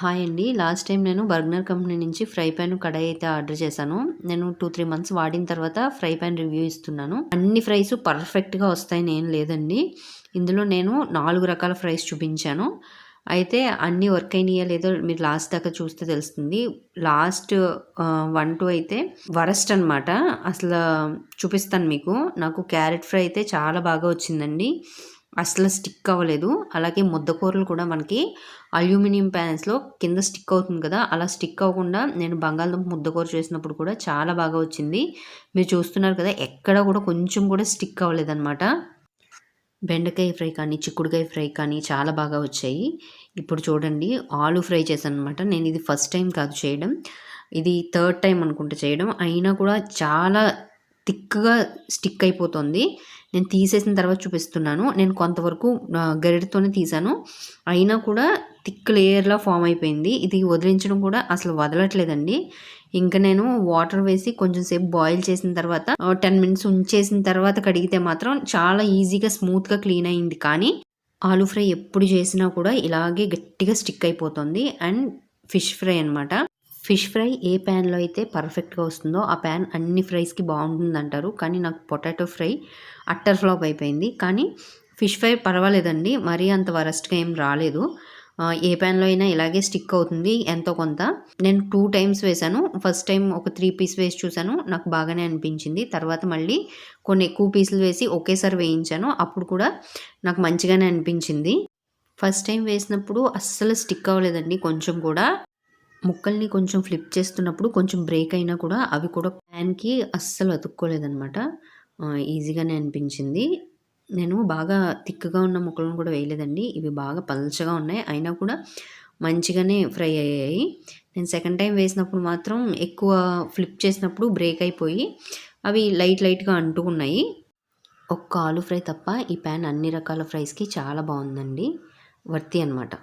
Hi అండి. Last time నేను Bergner company నుంచి ఫ్రై పాన్ కడాయి అయితే ఆర్డర్ చేశాను. నేను టూ త్రీ మంత్స్ వాడిన తర్వాత ఫ్రై పాన్ రివ్యూ ఇస్తున్నాను. అన్ని ఫ్రైస్ పర్ఫెక్ట్గా వస్తాయని ఏం లేదండి. ఇందులో నేను నాలుగు రకాల ఫ్రైస్ చూపించాను. అయితే అన్నీ వర్క్ అయినాయా లేదో మీరు లాస్ట్ దాకా చూస్తే తెలుస్తుంది. లాస్ట్ వన్ టూ అయితే వరస్ట్ అనమాట అసలు చూపిస్తాను మీకు. నాకు క్యారెట్ ఫ్రై అయితే చాలా బాగా వచ్చిందండి. అసలు స్టిక్ అవ్వలేదు. అలాగే ముద్దకూరలు కూడా మనకి అల్యూమినియం ప్యాన్స్లో కింద స్టిక్ అవుతుంది కదా అలా స్టిక్ అవ్వకుండా నేను బంగాళదుంప ముద్దకూర చేసినప్పుడు కూడా చాలా బాగా వచ్చింది. మీరు చూస్తున్నారు కదా ఎక్కడ కూడా కొంచెం కూడా స్టిక్ అవ్వలేదన్నమాట. బెండకాయ ఫ్రై కానీ చిక్కుడుకాయ ఫ్రై కానీ చాలా బాగా వచ్చాయి. ఇప్పుడు చూడండి ఆలు ఫ్రై చేశాను అనమాట నేను ఇది ఫస్ట్ టైం కాదు చేయడం. ఇది థర్డ్ టైం అనుకుంటా చేయడం. అయినా కూడా చాలా థిక్గా స్టిక్ అయిపోతుంది. నేను తీసేసిన తర్వాత చూపిస్తున్నాను. నేను కొంతవరకు గరిటతోనే తీసాను. అయినా కూడా థిక్ లేయర్లా ఫామ్ అయిపోయింది. ఇది వదిలించడం కూడా అసలు వదలట్లేదండి. ఇంకా నేను వాటర్ వేసి కొంచెం సేపు బాయిల్ చేసిన తర్వాత టెన్ మినిట్స్ ఉంచేసిన తర్వాత కడిగితే మాత్రం చాలా ఈజీగా స్మూత్గా క్లీన్ అయింది. కానీ ఆలు ఫ్రై ఎప్పుడు చేసినా కూడా ఇలాగే గట్టిగా స్టిక్ అయిపోతుంది. అండ్ ఫిష్ ఫ్రై అనమాట ఫిష్ ఫ్రై ఏ ప్యాన్లో అయితే పర్ఫెక్ట్గా వస్తుందో ఆ ప్యాన్ అన్ని ఫ్రైస్కి బాగుంటుంది అంటారు కానీ నాకు పొటాటో ఫ్రై అట్టర్ ఫ్లాప్ అయిపోయింది. కానీ ఫిష్ ఫ్రై పర్వాలేదండి. మరీ అంత వరస్ట్గా ఏం రాలేదు. ఏ ప్యాన్లో అయినా ఇలాగే స్టిక్ అవుతుంది ఎంతో కొంత. నేను టూ టైమ్స్ వేశాను. ఫస్ట్ టైం ఒక త్రీ పీస్ వేసి చూశాను. నాకు బాగానే అనిపించింది. తర్వాత మళ్ళీ కొన్ని ఎక్కువ పీసులు వేసి ఒకేసారి వేయించాను. అప్పుడు కూడా నాకు మంచిగానే అనిపించింది. ఫస్ట్ టైం వేసినప్పుడు అస్సలు స్టిక్ అవ్వలేదండి. కొంచెం కూడా. ముక్కల్ని కొంచెం ఫ్లిప్ చేస్తున్నప్పుడు కొంచెం బ్రేక్ అయినా కూడా అవి కూడా ప్యాన్కి అస్సలు అతుక్కోలేదనమాట ఈజీగానే అనిపించింది. నేను బాగా తిక్కగా ఉన్న ముక్కలను కూడా వేయలేదండి. ఇవి బాగా పల్చగా ఉన్నాయి. అయినా కూడా మంచిగానే ఫ్రై అయ్యాయి. నేను సెకండ్ టైం వేసినప్పుడు మాత్రం ఎక్కువ ఫ్లిప్ చేసినప్పుడు బ్రేక్ అయిపోయి అవి లైట్ లైట్గా అంటుకున్నాయి. ఒక్క ఆలు ఫ్రై తప్ప ఈ ప్యాన్ అన్ని రకాల ఫ్రైస్కి చాలా బాగుందండి. వర్తి అనమాట